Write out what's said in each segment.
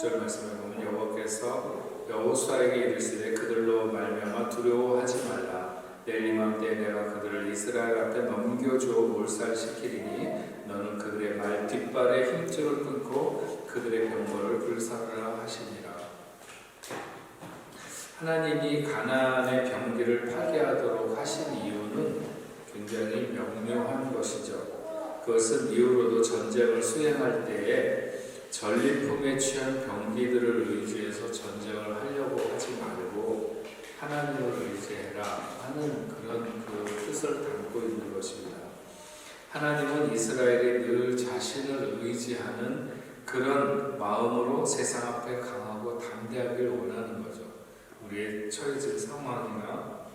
절 말씀에 보면 여호와께서 여호수아에게 이르시되 그들로 말미암아 두려워하지 말라. 내일 이맘때 내가 그들을 이스라엘 앞에 넘겨주어 몰살시키리니 너는 그들의 말 뒷발의 힘줄을 끊고 그들의 병거를 불사르라 하시니라. 하나님이 가나안의 병기를 파괴하도록 하신 이유는 굉장히 명료한 것이죠. 그것은 이후로도 전쟁을 수행할 때에 전리품에 취한 병기들을 의지해서 전쟁을 하려고 하지 말고 하나님을 의지해라 하는 그런 그 뜻을 담고 있는 것입니다. 하나님은 이스라엘이 늘 자신을 의지하는 그런 마음으로 세상 앞에 강하고 담대하길 원하는 거죠. 우리의 처해진 상황이나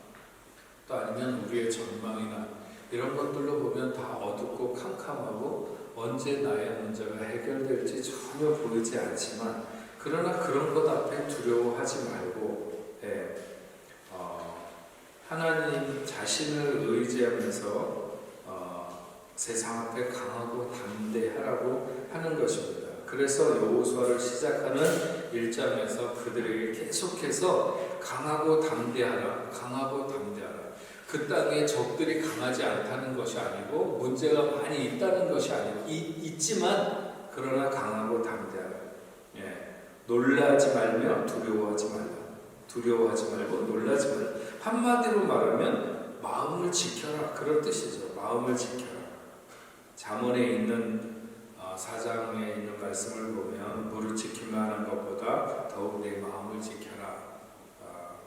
또 아니면 우리의 전망이나 이런 것들로 보면 다 어둡고 캄캄하고 언제 나의 문제가 해결될지 전혀 보이지 않지만 그러나 그런 것 앞에 두려워하지 말고 예, 어, 하나님 자신을 의지하면서 어, 세상 앞에 강하고 담대하라고 하는 것입니다. 그래서 여호수아를 시작하는 1장에서 그들에게 계속해서 강하고 담대하라, 강하고 담대하라. 그 땅에 적들이 강하지 않다는 것이 아니고 문제가 많이 있다는 것이 아니고 이, 있지만 그러나 강하고 담대하라. 예. 놀라지 말며 두려워하지 말라. 두려워하지 말고 놀라지 말라. 한마디로 말하면 마음을 지켜라 그런 뜻이죠. 마음을 지켜라. 잠언에 있는 어, 사장에 있는 말씀을 보면 물을 지키만 하는 것보다 더욱 내 마음을 지켜라. 어,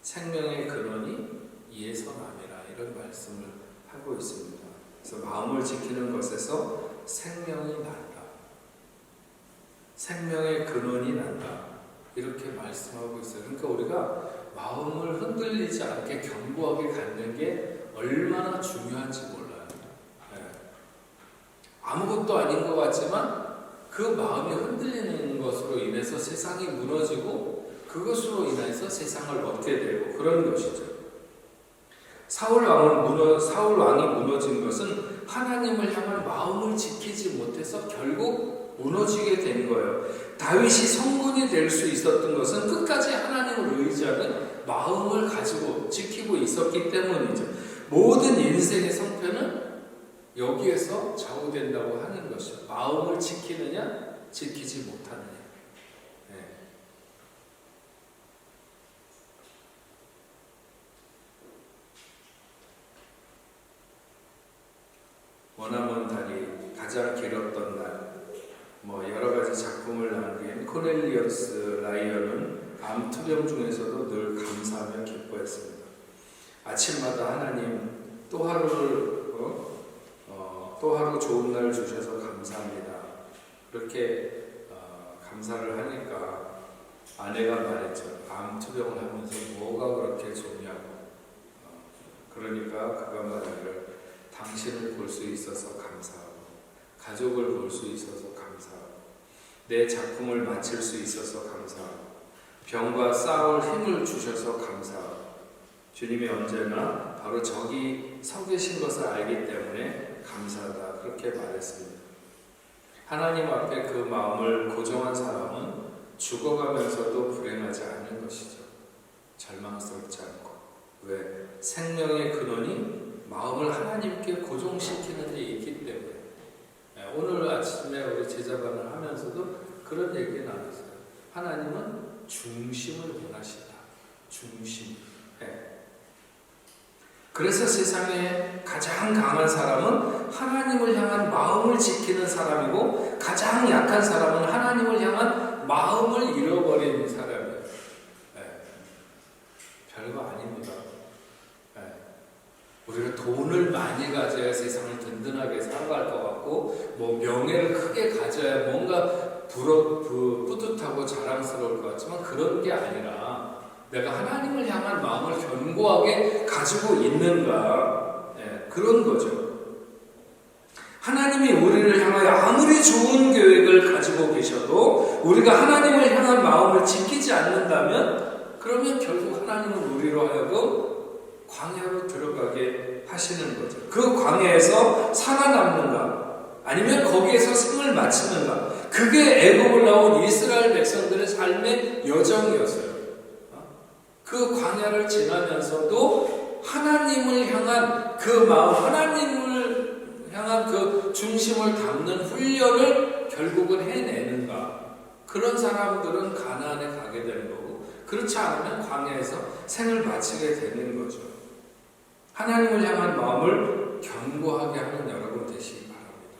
생명의 근원이 남이라 이런 말씀을 하고 있습니다. 그래서 마음을 지키는 것에서 생명이 난다. 생명의 근원이 난다. 이렇게 말씀하고 있어요. 그러니까 우리가 마음을 흔들리지 않게 견고하게 갖는 게 얼마나 중요한지 몰라요. 네. 아무것도 아닌 것 같지만 그 마음이 흔들리는 것으로 인해서 세상이 무너지고 그것으로 인해서 세상을 얻게 되고 그런 것이죠. 사울 왕은 무너 사울 왕이 무너진 것은 하나님을 향한 마음을 지키지 못해서 결국 무너지게 된 거예요. 다윗이 성군이 될 수 있었던 것은 끝까지 하나님을 의지하는 마음을 가지고 지키고 있었기 때문이죠. 모든 인생의 성패는 여기에서 좌우된다고 하는 것이죠. 마음을 지키느냐, 지키지 못하느냐. 네. 원하면 달이 가장 길었던 날, 뭐 여러 가지 작품을 남긴 코넬리어스 라이언은 암투병 중에서도 늘 감사하며 기뻐했습니다. 아침마다 하나님 또 하루를 어? 어, 또 하루 좋은 날 주셔서 감사합니다. 그렇게 어, 감사를 하니까 아내가 말했죠. 암투병을 하면서 뭐가 그렇게 좋냐고. 어, 그러니까 그가 말하기를 당신을 볼 수 있어서 감사하고 가족을 볼 수 있어서 감사하고 내 작품을 마칠 수 있어서 감사하고 병과 싸울 힘을 주셔서 감사하고 주님이 언제나 바로 저기 서 계신 것을 알기 때문에 감사하다 그렇게 말했습니다. 하나님 앞에 그 마음을 고정한 사람은 죽어가면서도 불행하지 않는 것이죠. 절망스럽지 않고 왜 생명의 근원이 마음을 하나님께 고정시키는 데 있기 때문에 네, 오늘 아침에 우리 제자반을 하면서도 그런 얘기 나눴어요. 하나님은 중심을 원하신다. 중심. 네. 그래서 세상에 가장 강한 사람은 하나님을 향한 마음을 지키는 사람이고 가장 약한 사람은 하나님을 향한 마음을 잃어버린 사람이에요. 네. 별거 아닙니다. 우리가 돈을 많이 가져야 세상을 든든하게 살아갈 것 같고, 뭐 명예를 크게 가져야 뭔가 부러, 부, 뿌듯하고 자랑스러울 것 같지만 그런 게 아니라 내가 하나님을 향한 마음을 견고하게 가지고 있는가, 네, 그런 거죠. 하나님이 우리를 향하여 아무리 좋은 계획을 가지고 계셔도 우리가 하나님을 향한 마음을 지키지 않는다면 그러면 결국 하나님은 우리로 하여금 광야로 들어가게 하시는 거죠. 그 광야에서 살아남는가 아니면 거기에서 생을 마치는가 그게 애굽을 나온 이스라엘 백성들의 삶의 여정이었어요. 그 광야를 지나면서도 하나님을 향한 그 마음, 하나님을 향한 그 중심을 담는 훈련을 결국은 해내는가. 그런 사람들은 가나안에 가게 되는 거고, 그렇지 않으면 광야에서 생을 마치게 되는 거죠. 하나님을 향한 마음을 견고하게 하는 여러분 되시기 바랍니다.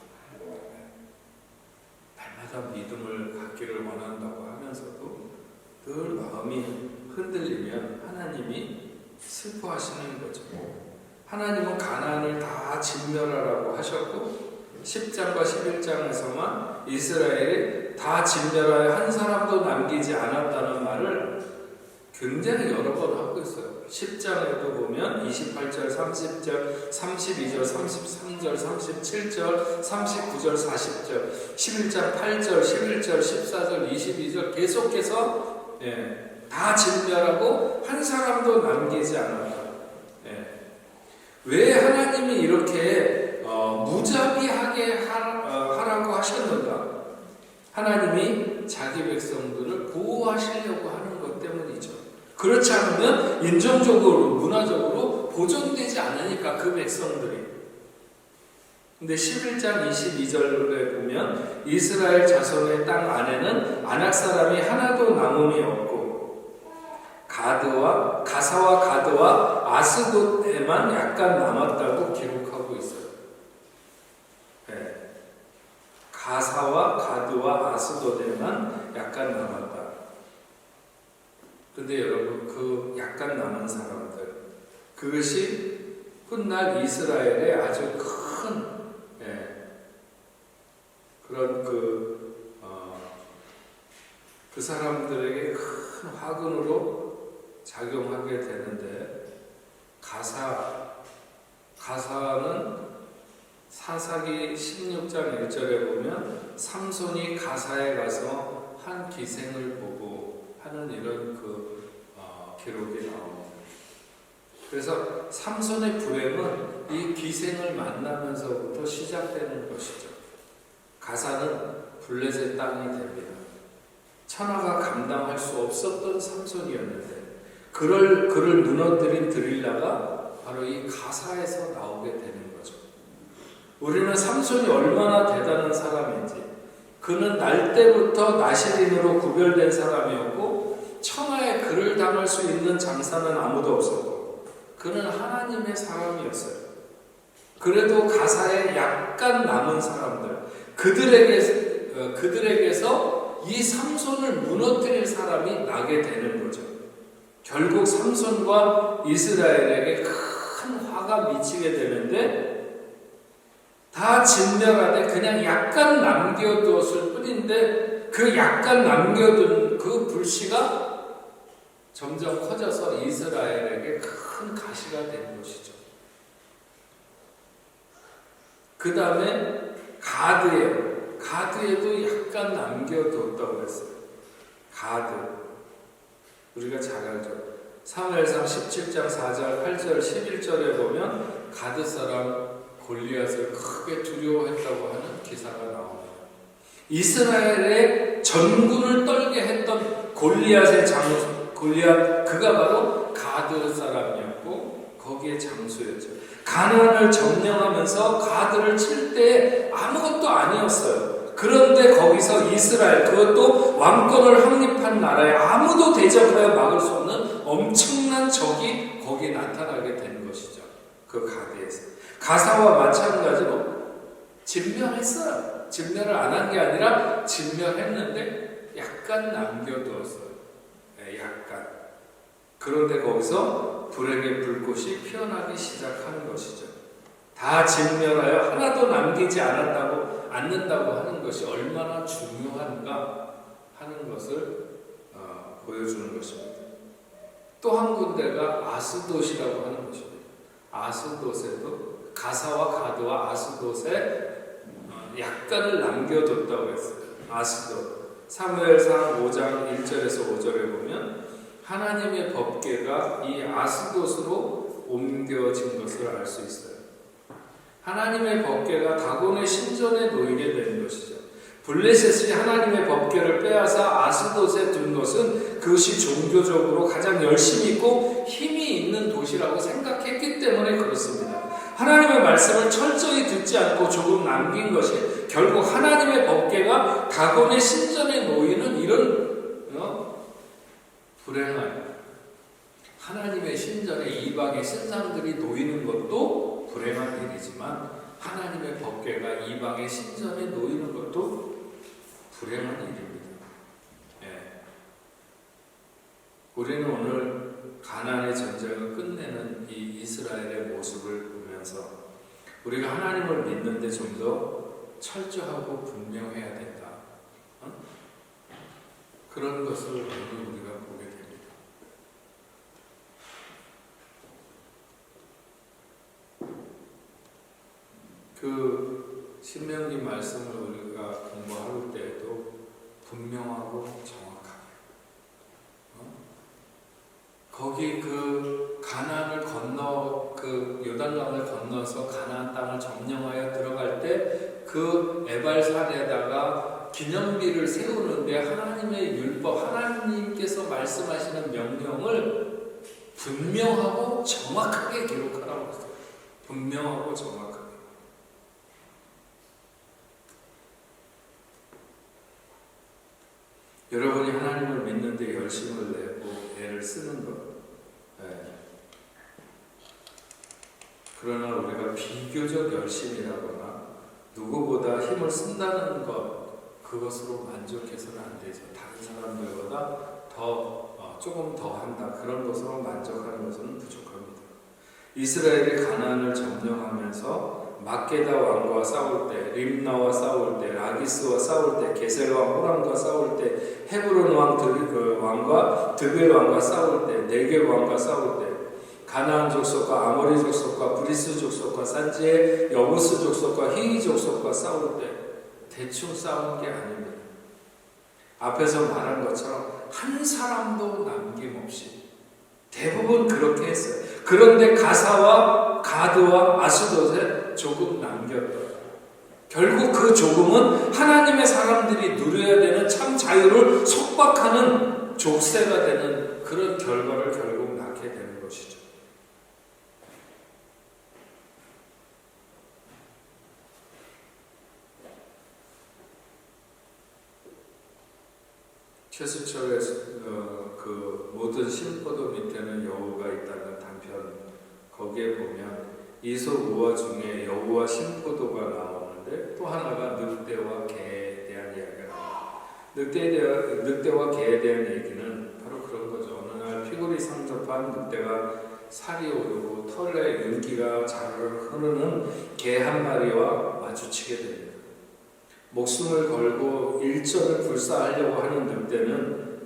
날마다 믿음을 갖기를 원한다고 하면서도 늘 마음이 흔들리면 하나님이 슬퍼하시는 거죠. 하나님은 가나안을 다 진멸하라고 하셨고 10장과 11장에서만 이스라엘이 다 진멸하여 한 사람도 남기지 않았다는 말을 굉장히 여러 번 하고. 10장에도 보면 28절, 30절, 32절, 33절, 37절, 39절, 40절, 11장 8절, 11절, 14절, 22절 계속해서 예, 다 진멸하고 한 사람도 남기지 않았다. 예. 왜 하나님이 이렇게 어, 무자비하게 하, 어, 하라고 하셨는가? 하나님이 자기 백성들을 보호하시려고 때문이죠. 그렇지 않으면 인종적으로, 문화적으로 보존되지 않으니까 그 백성들이. 근데 11장 22절에 보면 이스라엘 자손의 땅 안에는 아낙 사람이 하나도 남음이 없고 가드와 가사와 가드와 아스돗에만 약간 남았다고 기록하고 있어요. 네. 가사와 가드와 아스돗에만 약간 남았다. 근데 여러분 그 약간 남은 사람들 그것이 훗날 이스라엘의 아주 큰 예, 그런 그, 어, 그 사람들에게 큰 화근으로 작용하게 되는데 가사 가사는 사사기 16장 1절에 보면 삼손이 가사에 가서 한 기생을 보고 하는 이런 그 어, 기록이 나옵니다. 그래서 삼손의 불행은 이 기생을 만나면서부터 시작되는 것이죠. 가사는 블레셋 땅이 됩니다. 천하가 감당할 수 없었던 삼손이었는데 그를 그를 무너뜨린 드릴라가 바로 이 가사에서 나오게 되는 거죠. 우리는 삼손이 얼마나 대단한 사람인지 그는 날 때부터 나시린으로 구별된 사람이었고 천하에 그를 당할 수 있는 장사는 아무도 없었고 그는 하나님의 사람이었어요. 그래도 가사에 약간 남은 사람들 그들에게 어, 그들에게서 이 삼손을 무너뜨릴 사람이 나게 되는 거죠. 결국 삼손과 이스라엘에게 큰 화가 미치게 되는데 다 진멸하되 그냥 약간 남겨두었을 뿐인데 그 약간 남겨둔 그 불씨가 점점 커져서 이스라엘에게 큰 가시가 된 것이죠. 그 다음에 가드에 가드에도 약간 남겨뒀다고 했어요. 가드 우리가 잘 알죠. 사무엘상 17장 4절, 8절, 11절에 보면 가드 사람 골리앗을 크게 두려워했다고 하는 기사가 나옵니다. 이스라엘의 전군을 떨게 했던 골리앗의 장수, 골리앗 그가 바로 가드 사람이었고 거기에 장수였죠. 가나안을 점령하면서 가드를 칠 때 아무것도 아니었어요. 그런데 거기서 이스라엘 그것도 왕권을 확립한 나라에 아무도 대적하여 막을 수 없는 엄청난 적이 거기에 나타나게 된 것이죠. 그 가드에서 가사와 마찬가지로 진멸했어요. 진멸을 안 한 게 아니라 진멸했는데 약간 남겨두었어요. 네, 약간. 그런데 거기서 불행의 불꽃이 피어나기 시작하는 것이죠. 다 진멸하여 하나도 남기지 않았다고 않는다고 하는 것이 얼마나 중요한가 하는 것을 어, 보여주는 것입니다. 또 한 군데가 아스돗이라고 하는 것입니다. 아스돗에도 가사와 가드와 아스돗에 약간을 남겨뒀다고 했어요. 아스도. 사무엘상 5장 1절에서 5절에 보면 하나님의 법궤가 이 아스돗으로 옮겨진 것을 알 수 있어요. 하나님의 법궤가 다곤의 신전에 놓이게 된 것이죠. 블레셋이 하나님의 법궤를 빼앗아 아스돗에 둔 것은 그것이 종교적으로 가장 열심히 있고 힘이 있는 도시라고 생각했기 때문에 그렇습니다. 하나님의 말씀을 철저히 듣지 않고 조금 남긴 것이 결국 하나님의 법궤가 다곤의 신전에 놓이는 이런 어? 불행한 하나님의 신전에 이방의 신상들이 놓이는 것도 불행한 일이지만 하나님의 법궤가 이방의 신전에 놓이는 것도 불행한 일입니다. 예. 우리는 오늘 가나안의 전쟁을 끝내는 이 이스라엘의 모습을 보면서 우리가 하나님을 믿는데 좀 더 철저하고 분명해야 된다. 어? 그런 것을 오늘 우리가 보게 됩니다. 그 신명기 말씀을 우리가 공부할 때에도 분명하고 정확하게 어? 거기 그 가나안을 건너 그 요단강을 건너서 가나안 땅을 점령하여 들어갈 때 그 에발산에다가 기념비를 세우는데 하나님의 율법 하나님께서 말씀하시는 명령을 분명하고 정확하게 기록하라고 했어요. 분명하고 정확하게. 여러분이 하나님을 믿는데 열심을 내고 애를 쓰는 것. 그러나 우리가 비교적 열심이라거나 누구보다 힘을 쓴다는 것 그것으로 만족해서는 안 되죠. 다른 사람들보다 더 어, 조금 더 한다 그런 것으로 만족하는 것은 부족합니다. 이스라엘이 가나안을 점령하면서 마케다 왕과 싸울 때, 림나와 싸울 때, 라기스와 싸울 때, 게셀 왕 호람과 싸울 때, 헤브론 왕 드, 그 왕과 드벨 왕과 싸울 때, 네겝 왕과 싸울 때, 가나안 족속과 아모리 족속과 브리스 족속과 산지의 여부스 족속과 히이 족속과 싸울 때 대충 싸운 게 아닙니다. 앞에서 말한 것처럼 한 사람도 남김없이 대부분 그렇게 했어요. 그런데 가사와 가드와 아스돗에 조금 남겼다. 결국 그 조금은 하나님의 사람들이 누려야 되는 참 자유를 속박하는 족쇄가 되는 그런 결과를 결국 낳게 되는 것이죠. 최수철의 어, 그 모든 심포도 밑에는 여우가 있다는 단편 거기에 보면 이솝 우화 중에 여우와 심포도가 나오는데 또 하나가 늑대와 개에 대한 이야기가 나옵니다. 늑대와 개에 대한 얘기는 바로 그런 거죠. 어느 날 피골이 상접한 늑대가 살이 오르고 털에 윤기가 자르르 흐르는 개 한 마리와 마주치게 됩니다. 목숨을 걸고 일전을 불사하려고 하는 늑대는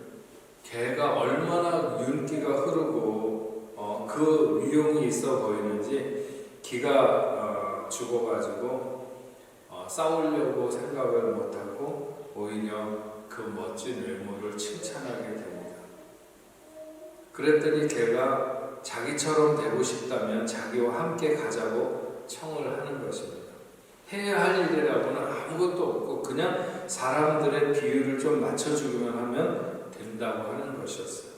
개가 얼마나 윤기가 흐르고 어, 그 위용이 있어 보이는지 기가 어, 죽어가지고 어, 싸우려고 생각을 못하고 오히려 그 멋진 외모를 칭찬하게 됩니다. 그랬더니 개가 자기처럼 되고 싶다면 자기와 함께 가자고 청을 하는 것입니다. 해야 할 일이라고는 아무것도 없고 그냥 사람들의 비율을 좀 맞춰주기만 하면 된다고 하는 것이었어요.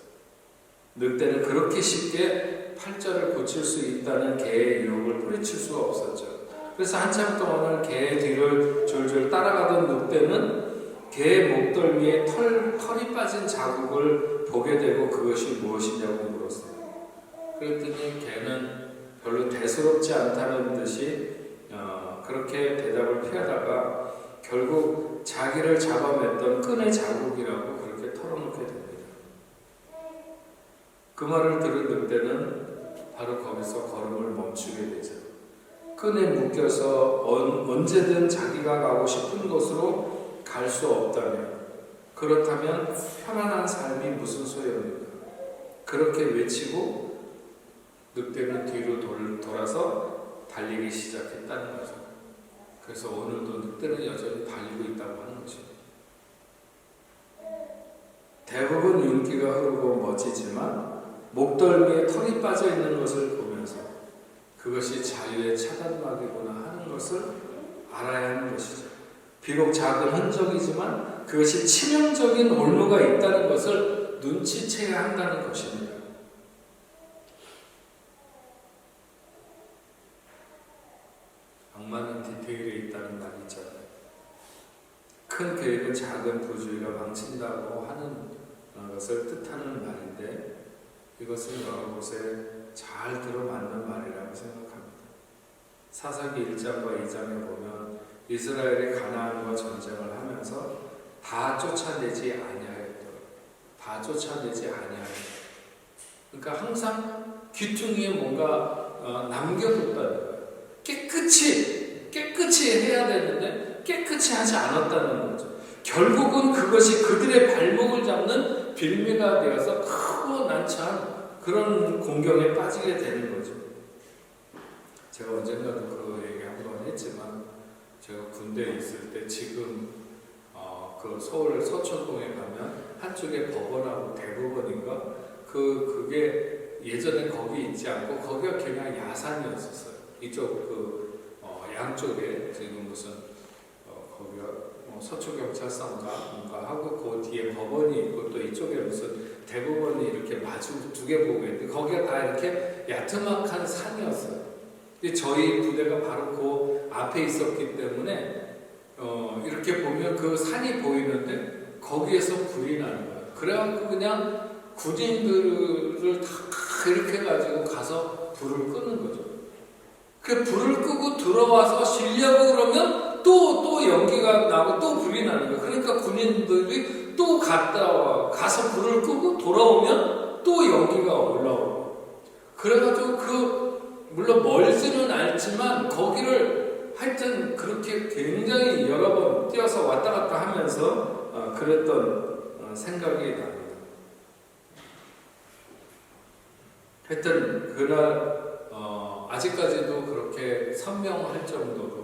늑대는 그렇게 쉽게 팔자를 고칠 수 있다는 개의 유혹을 뿌리칠 수가 없었죠. 그래서 한참 동안을 개의 뒤를 졸졸 따라가던 늑대는 개의 목덜미에 털, 털이 빠진 자국을 보게 되고 그것이 무엇이냐고 물었어요. 그랬더니 개는 별로 대수롭지 않다는 듯이 어, 그렇게 대답을 피하다가 결국 자기를 잡아맸던 끈의 자국이라고 그렇게 털어놓게 됩니다. 그 말을 들은 늑대는 바로 거기서 걸음을 멈추게 되죠. 끈에 묶여서 언, 언제든 자기가 가고 싶은 곳으로 갈 수 없다면 그렇다면 편안한 삶이 무슨 소용입니까? 그렇게 외치고 늑대는 뒤로 돌, 돌아서 달리기 시작했다는 거죠. 그래서 오늘도 늑대는 여전히 달리고 있다고 하는 거죠. 대부분 윤기가 흐르고 멋지지만 목덜미에 털이 빠져 있는 것을 보면서 그것이 자유의 차단막이구나 하는 것을 알아야 하는 것이죠. 비록 작은 흔적이지만 그것이 치명적인 올무가 있다는 것을 눈치채야 한다는 것입니다. 악마는 디테일에 있다는 말이 있잖아요. 큰 계획은 작은 부주의가 망친다고 하는 것을 뜻하는 말인데 이것은 여러 곳에 잘 들어맞는 말이라고 생각합니다. 사사기 1장과 2장에 보면 이스라엘이 가나안과 전쟁을 하면서 다 쫓아내지 아니하였더라. 다 쫓아내지 아니하였더라. 그러니까 항상 귀퉁이에 뭔가 어, 남겨뒀다는 거예요. 깨끗이 깨끗이 해야 되는데 깨끗이 하지 않았다는 거죠. 결국은 그것이 그들의 발목을 잡는 빌미가 되어서 크고 난처한 그런 공경에 빠지게 되는 거죠. 제가 언젠가도 그 얘기 한 번 했지만 제가 군대에 있을 때 지금 어, 그 서울 서초동에 가면 한쪽에 법원하고 대법원인가 그 그게 예전에 거기 있지 않고 거기가 그냥 야산이었었어요. 이쪽 그 어, 양쪽에 지금 무슨 서초 경찰서인가 뭔가 하고 그 뒤에 법원이 있고 또 이쪽에 무슨 대법원이 이렇게 마주 두 개 보고 있는데 거기가 다 이렇게 야트막한 산이었어요. 근데 저희 부대가 바로 그 앞에 있었기 때문에 어, 이렇게 보면 그 산이 보이는데 거기에서 불이 나는 거예요. 그래갖고 그냥 군인들을 다 이렇게 해가지고 가서 불을 끄는 거죠. 그 불을 끄고 들어와서 쉬려고 그러면 또, 또 연기가 나고 또 불이 나는 거예요. 그러니까 군인들이 또 갔다 와. 가서 불을 끄고 돌아오면 또 연기가 올라오고. 그래가지고 그, 물론 멀지는 않지만 거기를 하여튼 그렇게 굉장히 여러 번 뛰어서 왔다 갔다 하면서 어, 그랬던 어, 생각이 납니다. 하여튼 그날 어, 아직까지도 그렇게 선명할 정도로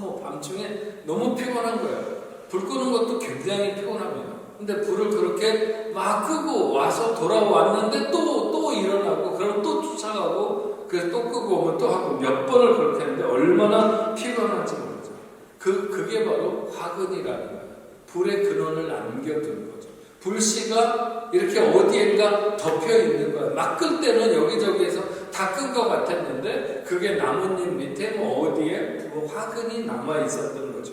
너무 밤중에 너무 피곤한 거예요. 불 끄는 것도 굉장히 피곤합니다. 근데 불을 그렇게 막 끄고 와서 돌아왔는데 또, 또 일어나고, 그럼 또 쫓아가고, 그래서 또 끄고 오면 또 하고 몇 번을 그렇게 했는데 얼마나 피곤한지 모르죠. 그, 그게 바로 화근이라는 거예요. 불의 근원을 남겨둔 거죠. 불씨가 이렇게 어디엔가 덮여 있는 거예요. 막끌 때는 여기저기에서 다끈것 같았는데 그게 나뭇잎 밑에 뭐 어디에 그 화근이 남아 있었던 거죠.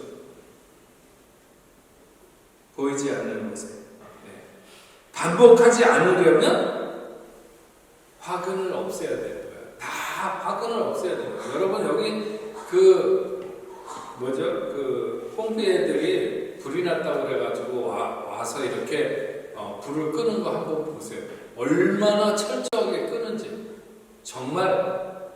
보이지 않는 곳에. 네. 반복하지 않으려면 화근을 없애야 되는 거예요. 다 화근을 없애야 되는 거예요. 여러분 여기 그 뭐죠? 그 pompi애들이 불이 났다고 그래가지고 와, 와서 이렇게 어, 불을 끄는 거 한번 보세요. 얼마나 철저하게 끄는지. 정말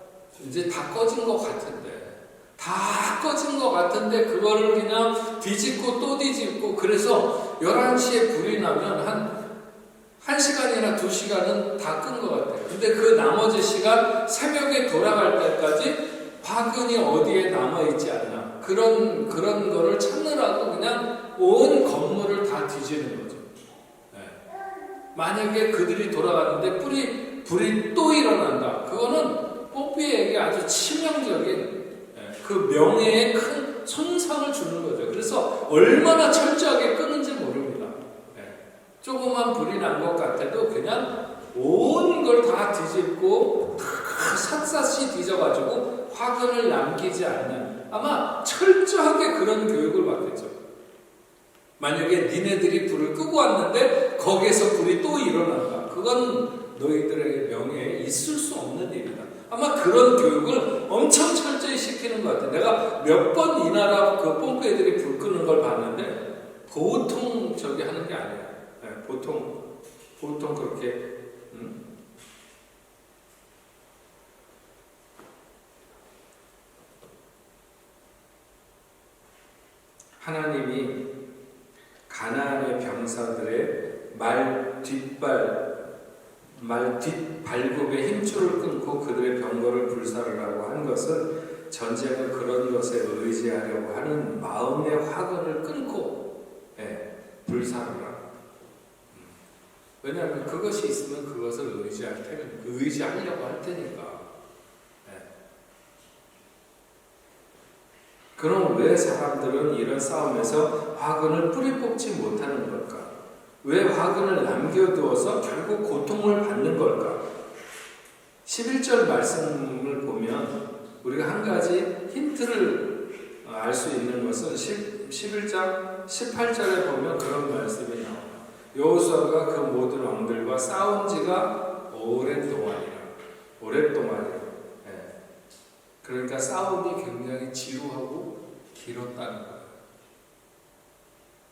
이제 다 꺼진 것 같은데 다 꺼진 것 같은데 그거를 그냥 뒤집고 또 뒤집고 그래서 11시에 불이 나면 한 1시간이나 2시간은 다 끈 것 같아요. 근데 그 나머지 시간 새벽에 돌아갈 때까지 화근이 어디에 남아있지 않나 그런 그런 거를 찾느라고 그냥 온 건물을 다 뒤지는 거죠. 네. 만약에 그들이 돌아갔는데 불이 불이 또 일어난다. 그거는 뽀삐에게 아주 치명적인 예, 그 명예에 큰 손상을 주는 거죠. 그래서 얼마나 철저하게 끄는지 모릅니다. 예, 조그만 불이 난 것 같아도 그냥 온 걸 다 뒤집고 다 샅샅이 뒤져가지고 화근을 남기지 않는 아마 철저하게 그런 교육을 받겠죠. 만약에 니네들이 불을 끄고 왔는데 거기에서 불이 또 일어난다. 그건 너희들에게 명예에 있을 수 없는 일이다. 아마 그런 교육을 엄청 철저히 시키는 것 같아요. 내가 몇 번 이 나라 그 pom프 애들이 불 끄는 걸 봤는데 보통 저기 하는 게 아니에요. 네, 보통 보통 그렇게 음? 하나님이 가나안의 병사들의 말 뒷발 말 뒷 발굽에 힘줄을 끊고 그들의 병거를 불사르라고 한 것은 전쟁은 그런 것에 의지하려고 하는 마음의 화근을 끊고 예, 불사르라. 음. 왜냐하면 그것이 있으면 그것을 의지할 테니 의지하려고 할 테니까. 예. 그럼 왜 사람들은 이런 싸움에서 화근을 뿌리 뽑지 못하는 걸까? 왜 화근을 남겨두어서 결국 고통을 받는 걸까? 11절 말씀을 보면 우리가 한 가지 힌트를 알 수 있는 것은 11장 18절에 보면 그런 말씀이 나와요. 여호수아가 그 모든 왕들과 싸운 지가 오랫동안이라. 오랫동안이라. 예. 그러니까 싸움이 굉장히 지루하고 길었다는 거예요.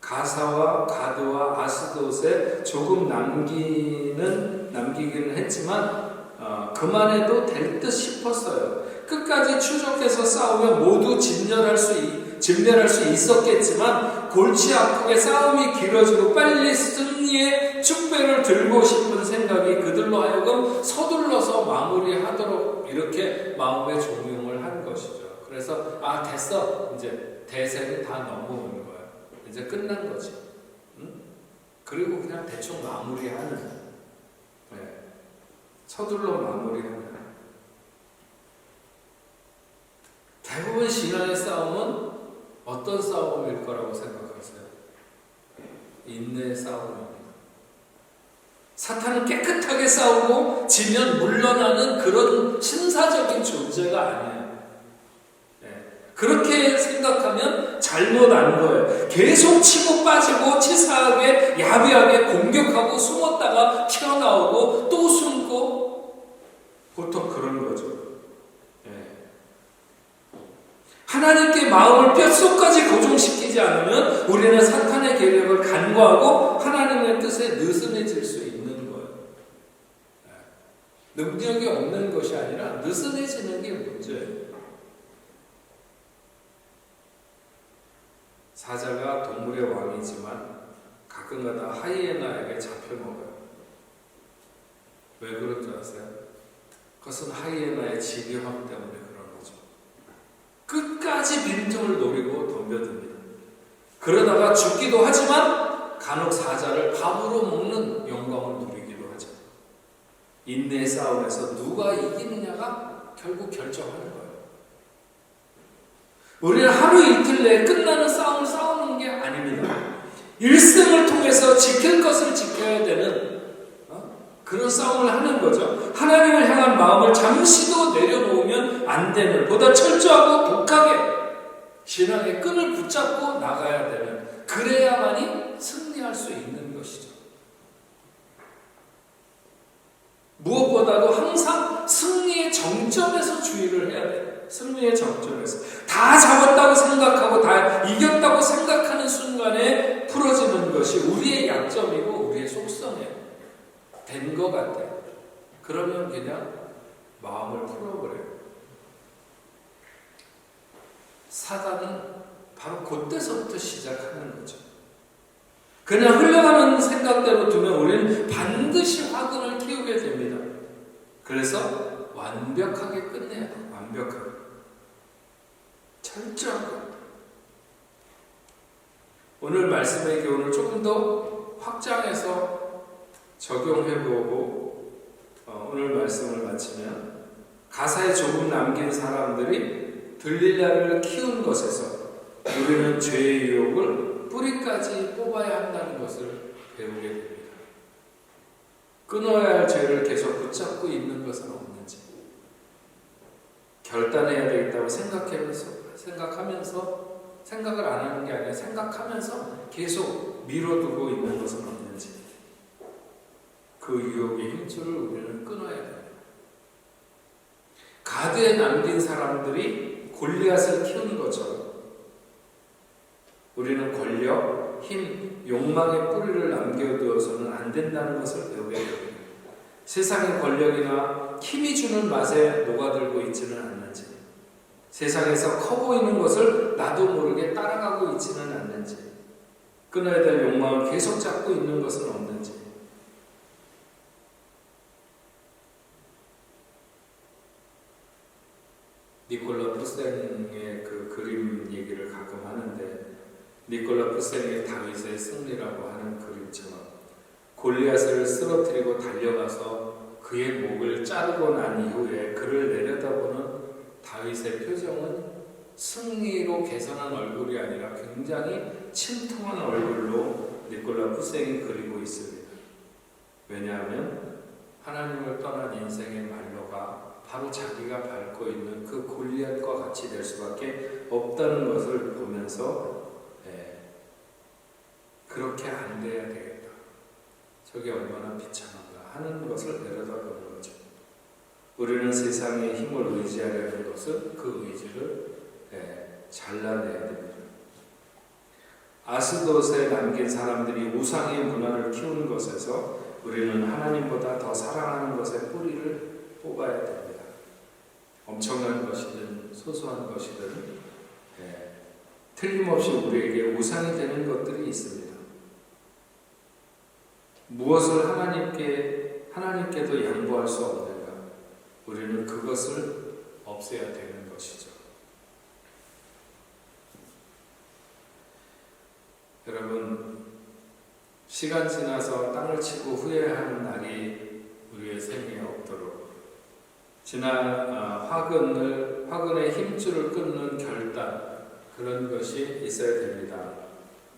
가사와 가드와 아스돗에 조금 남기는 남기기는 했지만 어, 그만해도 될 듯 싶었어요. 끝까지 추적해서 싸우면 모두 진멸할 수 있, 진멸할 수 있었겠지만 골치 아프게 싸움이 길어지고 빨리 승리의 축배를 들고 싶은 생각이 그들로 하여금 서둘러서 마무리하도록 이렇게 마음의 종용을 한 것이죠. 그래서 아 됐어 이제 대세는 다 거야. 이제 끝난 거지. 응? 그리고 그냥 대충 마무리하는. 네. 서둘러 마무리하는. 대부분 신앙의 싸움은 어떤 싸움일 거라고 생각하세요? 인내의 싸움입니다. 사탄은 깨끗하게 싸우고 지면 물러나는 그런 신사적인 존재가 아니에요. 네. 그렇게 생각하면 잘못 안 거예요. 계속 치고 빠지고 치사하게 야비하게 공격하고 숨었다가 튀어나오고 또 숨고 보통 그런 거죠. 네. 하나님께 마음을 뼛속까지 고정시키지 않으면 우리는 사탄의 계략을 간과하고 하나님의 뜻에 느슨해질 수 있는 거예요. 네. 능력이 없는 것이 아니라 느슨해지는 게 문제예요. 사자가 동물의 왕이지만 가끔가다 하이에나에게 잡혀먹어요. 왜 그런 줄 아세요? 그것은 하이에나의 지리함 때문에 그런 거죠. 끝까지 빈틈을 노리고 덤벼듭니다. 그러다가 죽기도 하지만 간혹 사자를 밥으로 먹는 영광을 누리기도 하죠. 인내의 싸움에서 누가 이기느냐가 결국 결정하는 거예요. 우리는 하루 이틀 내에 끝나는 싸움을 싸우는 게 아닙니다. 일생을 통해서 지킬 것을 지켜야 되는 어? 그런 싸움을 하는 거죠. 하나님을 향한 마음을 잠시도 내려놓으면 안 되는 보다 철저하고 독하게 신앙의 끈을 붙잡고 나가야 되는 그래야만이 승리할 수 있는 것이죠. 무엇보다도 항상 승리의 정점에서 주의를 해야 돼요. 승리의 정점에서 다 잡았다고 생각하고 다 이겼다고 생각하는 순간에 풀어지는 것이 우리의 약점이고 우리의 속성이에요. 된 것 같아요. 그러면 그냥 마음을 풀어버려요. 사단은 바로 그때서부터 시작하는 거죠. 그냥 흘러가는 생각대로 두면 우리는 반드시 화근을 키우게 됩니다. 그래서 완벽하게 끝내야 돼. 완벽하게. 철저하게. 오늘 말씀의 교훈을 조금 더 확장해서 적용해보고 어, 오늘 말씀을 마치면 가사에 조금 남긴 사람들이 들릴라를 키운 것에서 우리는 죄의 유혹을 뿌리까지 뽑아야 한다는 것을 배우게 됩니다. 끊어야 할 죄를 계속 붙잡고 있는 것은 없는지 결단해야 되겠다고 생각하면서 생각하면서 생각을 안 하는 게 아니라 생각하면서 계속 미뤄두고 있는 것은 없는지 그 유혹의 힘줄을 우리는 끊어야 돼요. 가드에 남긴 사람들이 골리앗을 키운 것처럼 우리는 권력, 힘, 욕망의 뿌리를 남겨두어서는 안 된다는 것을 배우게 됩니다. 세상의 권력이나 힘이 주는 맛에 녹아들고 있지는 않는지, 세상에서 커 보이는 것을 나도 모르게 따라가고 있지는 않는지, 끊어야 될 욕망을 계속 잡고 있는 것은 없는지, 니콜라푸스 푸생의 그 그림 얘기를 가끔 하는데 니콜라 푸생의 다윗의 승리라고 하는 그림처럼 골리앗을 쓰러뜨리고 달려가서 그의 목을 자르고 난 이후에 그를 내려다보는 다윗의 표정은 승리로 개선한 얼굴이 아니라 굉장히 침통한 얼굴로 니콜라 푸생이 그리고 있습니다. 왜냐하면 하나님을 떠난 인생의 말로가 바로 자기가 밟고 있는 그 골리앗과 같이 될 수밖에 없다는 것을 보면서 예, 그렇게 안 돼야 되겠다. 저게 얼마나 비참한가 하는 것을 내려다보는 거죠. 우리는 세상의 힘을 의지하려는 것은 그 의지를 예, 잘라내야 됩니다. 아스돗에 남긴 사람들이 우상의 문화를 키우는 것에서 우리는 하나님보다 더 사랑하는 것의 뿌리를 뽑아야 됩니다. 엄청난 것이든 소소한 것이든 예, 틀림없이 우리에게 우상이 되는 것들이 있습니다. 무엇을 하나님께 하나님께도 양보할 수 없는가? 우리는 그것을 없애야 되는 것이죠. 여러분 시간 지나서 땅을 치고 후회하는 날이 우리의 생에 없도록 지난 아, 화근을 화근의 힘줄을 끊는 결단 그런 것이 있어야 됩니다.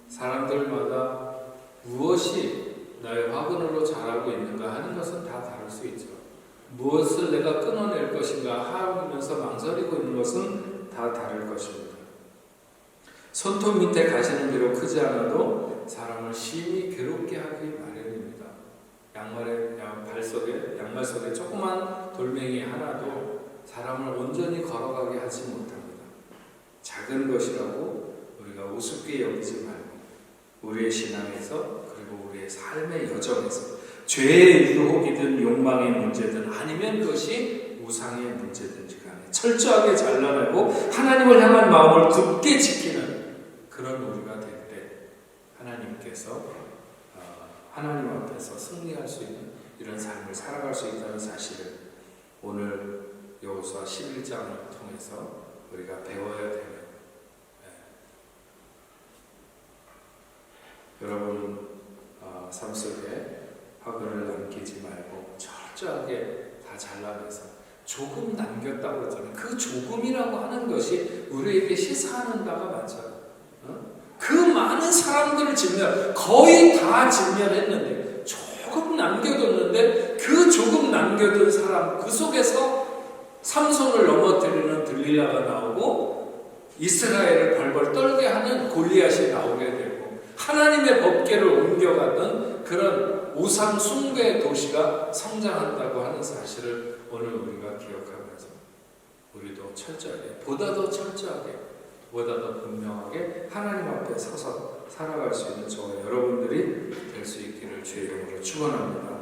사람들마다 무엇이 나의 화근으로 자라고 있는가 하는 것은 다 다를 수 있죠. 무엇을 내가 끊어낼 것인가 하면서 망설이고 있는 것은 다 다를 것입니다. 손톱 밑에 가시는 비록 크지 않아도 사람을 심히 괴롭게 하기 마련입니다. 양말에 양, 발 속에 양말 속에 조그만 돌멩이 하나도 사람을 온전히 걸어가게 하지 못합니다. 작은 것이라고 우리가 우습게 여기지 말고 우리의 신앙에서 그리고 우리의 삶의 여정에서 죄의 유혹이든 욕망의 문제든 아니면 그것이 우상의 문제든지 간에 철저하게 잘라내고 하나님을 향한 마음을 굳게 지키는 그런 우리가 될 때 하나님께서 어, 하나님 앞에서 승리할 수 있는 이런 삶을 살아갈 수 있다는 사실을 오늘 여호수아 11장을 통해서 우리가 배워야 되는 예. 여러분 어, 삶 속에 화근을 남기지 말고 철저하게 다 잘라내서 조금 남겼다고 그러잖아요. 그 조금이라고 하는 것이 우리에게 시사하는 바가 많잖아요. 그 많은 사람들을 직면 거의 다 직면했는데 조금 남겨뒀는데 그 조금 남겨둔 사람 그 속에서 삼손을 넘어뜨리는 들릴라가 나오고 이스라엘을 벌벌 떨게 하는 골리앗이 나오게 되고 하나님의 법계를 옮겨가던 그런 우상 숭배의 도시가 성장한다고 하는 사실을 오늘 우리가 기억하면서 우리도 철저하게 보다 더 철저하게 보다 더 분명하게 하나님 앞에 서서 살아갈 수 있는 저와 여러분들이 될 수 있기를 주의 이름으로 축원합니다.